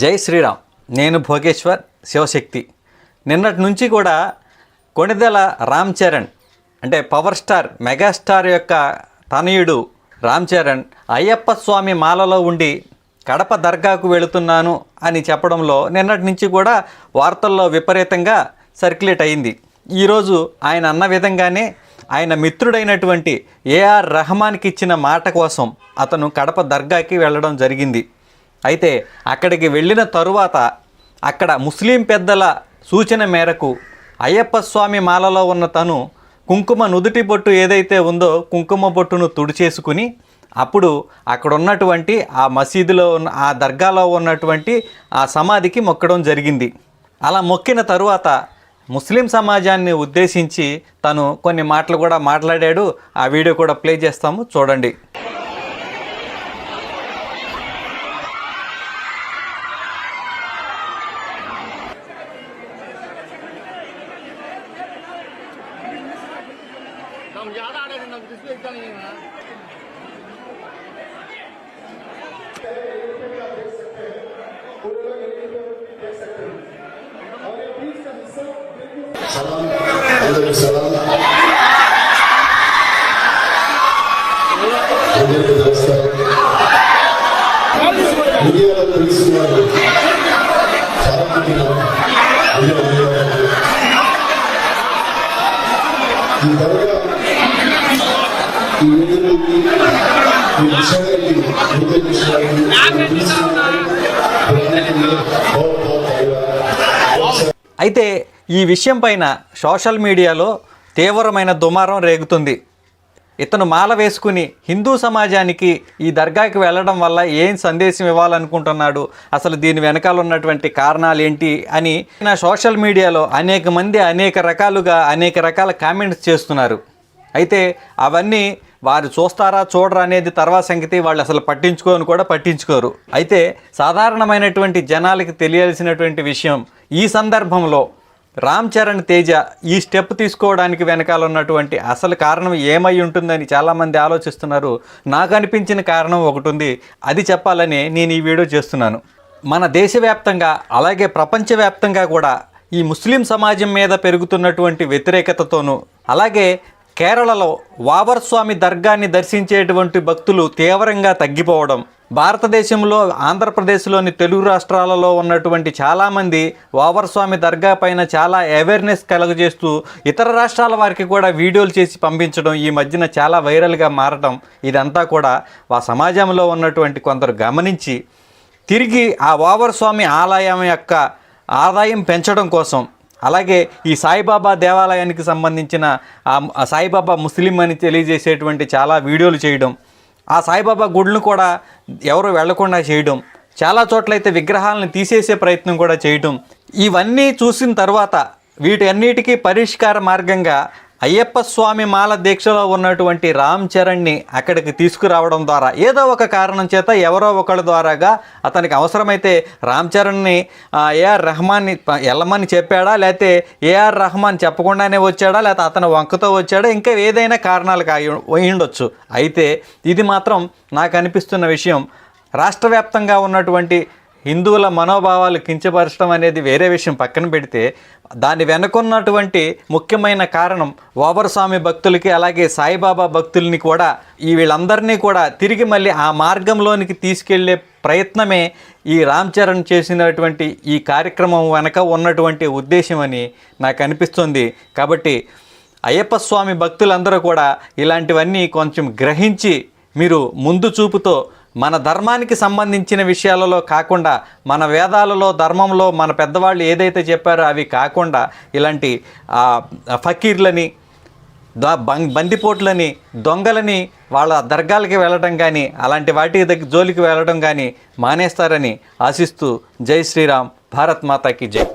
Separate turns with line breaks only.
జై శ్రీరామ్. నేను భోగేశ్వర్ శివశక్తి. నిన్నటి నుంచి కూడా కొణిదెల రామ్ చరణ్ అంటే పవర్ స్టార్ మెగాస్టార్ యొక్క తనయుడు రామ్ చరణ్ అయ్యప్ప స్వామి మాలలో ఉండి కడప దర్గాకు వెళుతున్నాను అని చెప్పడంలో నిన్నటి నుంచి కూడా వార్తల్లో విపరీతంగా సర్క్యులేట్ అయింది. ఈరోజు ఆయన అన్న విధంగానే ఆయన మిత్రుడైనటువంటి ఏఆర్ రెహమాన్కి ఇచ్చిన మాట కోసం అతను కడప దర్గాకి వెళ్ళడం జరిగింది. అయితే అక్కడికి వెళ్ళిన తరువాత అక్కడ ముస్లిం పెద్దల సూచన మేరకు అయ్యప్ప స్వామి మాలలో ఉన్న తను కుంకుమ నుదుటి బొట్టు ఏదైతే ఉందో కుంకుమ బొట్టును తుడిచేసుకుని అప్పుడు అక్కడ ఉన్నటువంటి ఆ మసీదులో ఉన్న ఆ దర్గాలో ఉన్నటువంటి ఆ సమాధికి మొక్కడం జరిగింది. అలా మొక్కిన తరువాత ముస్లిం సమాజాన్ని ఉద్దేశించి తను కొన్ని మాటలు కూడా మాట్లాడాడు. ఆ వీడియో కూడా ప్లే చేస్తాము. చూడండి.
나 우리 아다
알아야 된다 우리 수영장이나 Salam, aleyküm selam. Sevgili dostlar, Dünyada polis var. Sarı kutular. Dünyada. Dünyada.
అయితే ఈ విషయం పైన సోషల్ మీడియాలో తీవ్రమైన దుమారం రేగుతుంది. ఇతను మాల వేసుకుని హిందూ సమాజానికి ఈ దర్గాకి వెళ్ళడం వల్ల ఏం సందేశం ఇవ్వాలనుకుంటున్నాడు? అసలు దీని వెనకాల ఉన్నటువంటి కారణాలు ఏంటి? అని నా సోషల్ మీడియాలో అనేక మంది అనేక రకాలుగా అనేక రకాల కామెంట్స్ చేస్తున్నారు. అయితే అవన్నీ వారు చూస్తారా చూడరా అనేది తర్వాత సంగతి. వాళ్ళు అసలు పట్టించుకోని కూడా పట్టించుకోరు. అయితే సాధారణమైనటువంటి జనాలకి తెలియాల్సినటువంటి విషయం ఈ సందర్భంలో రామ్ చరణ్ తేజ ఈ స్టెప్ తీసుకోవడానికి వెనకాల ఉన్నటువంటి అసలు కారణం ఏమై ఉంటుందని చాలామంది ఆలోచిస్తున్నారు. నాకు అనిపించిన కారణం ఒకటి ఉంది. అది చెప్పాలని నేను ఈ వీడియో చేస్తున్నాను. మన దేశవ్యాప్తంగా అలాగే ప్రపంచవ్యాప్తంగా కూడా ఈ ముస్లిం సమాజం మీద పెరుగుతున్నటువంటి వ్యతిరేకతతోనూ అలాగే కేరళలో వావర్ స్వామి దర్గాని దర్శించేటువంటి భక్తులు తీవ్రంగా తగ్గిపోవడం. భారతదేశంలో ఆంధ్రప్రదేశ్లోని తెలుగు రాష్ట్రాలలో ఉన్నటువంటి చాలామంది వావర్స్వామి దర్గా పైన చాలా అవేర్నెస్ కలుగజేస్తూ ఇతర రాష్ట్రాల వారికి కూడా వీడియోలు చేసి పంపించడం ఈ మధ్యన చాలా వైరల్గా మారడం ఇదంతా కూడా ఆ సమాజంలో ఉన్నటువంటి కొందరు గమనించి తిరిగి ఆ వావర్ స్వామి ఆలయం యొక్క ఆదాయం పెంచడం కోసం అలాగే ఈ సాయిబాబా దేవాలయానికి సంబంధించిన ఆ సాయిబాబా ముస్లిం అని తెలియజేసేటువంటి చాలా వీడియోలు చేయడం ఆ సాయిబాబా గుడులను కూడా ఎవరు వెళ్ళకుండా చేయడం చాలా చోట్లయితే విగ్రహాలను తీసేసే ప్రయత్నం కూడా చేయడం ఇవన్నీ చూసిన తర్వాత వీటన్నిటికీ పరిష్కార మార్గంగా అయ్యప్ప స్వామి మాల దీక్షలో ఉన్నటువంటి రామ్ చరణ్ని అక్కడికి తీసుకురావడం ద్వారా ఏదో ఒక కారణం చేత ఎవరో ఒకళ్ళ ద్వారాగా అతనికి అవసరమైతే రామ్ చరణ్ని ఏఆర్ రెహమాన్ని వెళ్ళమని చెప్పాడా? లేకపోతే ఏఆర్ రెహమాన్ చెప్పకుండానే వచ్చాడా? లేకపోతే అతను వంకతో వచ్చాడా? ఇంకా ఏదైనా కారణాలు కాయి ఉండొచ్చు. అయితే ఇది మాత్రం నాకు అనిపిస్తున్న విషయం. రాష్ట్ర వ్యాప్తంగా ఉన్నటువంటి హిందువుల మనోభావాలు కించపరచడం అనేది వేరే విషయం పక్కన పెడితే దాని వెనుకున్నటువంటి ముఖ్యమైన కారణం ఓబరస్వామి భక్తులకి అలాగే సాయిబాబా భక్తుల్ని కూడా ఈ వీళ్ళందరినీ కూడా తిరిగి మళ్ళీ ఆ మార్గంలోనికి తీసుకెళ్ళే ప్రయత్నమే ఈ రామ్ చరణ్ చేసినటువంటి ఈ కార్యక్రమం వెనక ఉన్నటువంటి ఉద్దేశం అని నాకు అనిపిస్తుంది. కాబట్టి అయ్యప్ప స్వామి భక్తులందరూ కూడా ఇలాంటివన్నీ కొంచెం గ్రహించి మీరు ముందు చూపుతో మన ధర్మానికి సంబంధించిన విషయాలలో కాకుండా మన వేదాలలో ధర్మంలో మన పెద్దవాళ్ళు ఏదైతే చెప్పారో అవి కాకుండా ఇలాంటి ఫకీర్లని ద బందిపోట్లని దొంగలని వాళ్ళ దర్గాలకి వెళ్ళడం కానీ అలాంటి వాటి దగ్గర జోలికి వెళ్ళడం కానీ మానేస్తారని ఆశిస్తూ జై శ్రీరామ్ భారత్ మాతాకి జై.